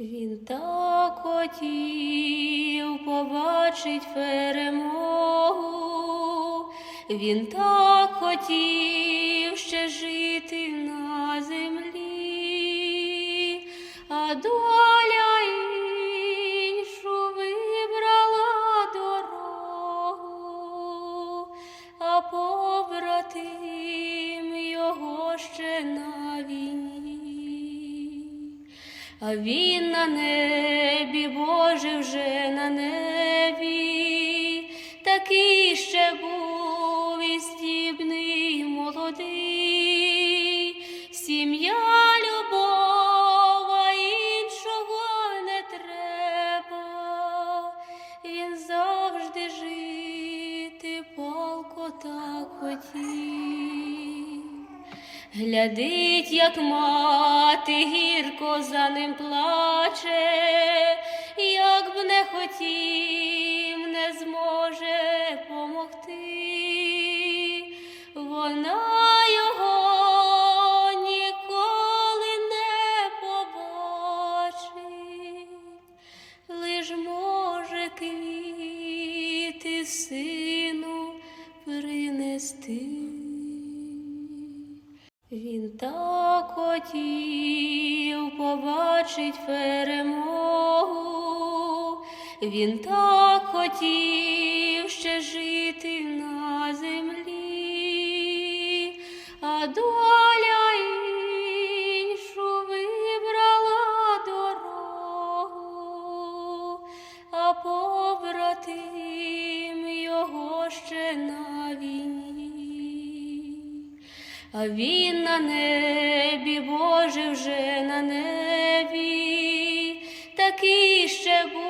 Він так хотів побачить перемогу, він так хотів ще жити на землі, а доля А він на небі, Боже, вже на небі, такий ще був і стібний, молодий, сім'я любов, а Глядить, як мати гірко за ним плаче, як б не хотів, не зможе помогти. Вона його ніколи не побачить, лиш може квіти сину принести. Він так хотів побачить перемогу, він так хотів ще жити а він на небі, Боже, вже на небі, такий ще був.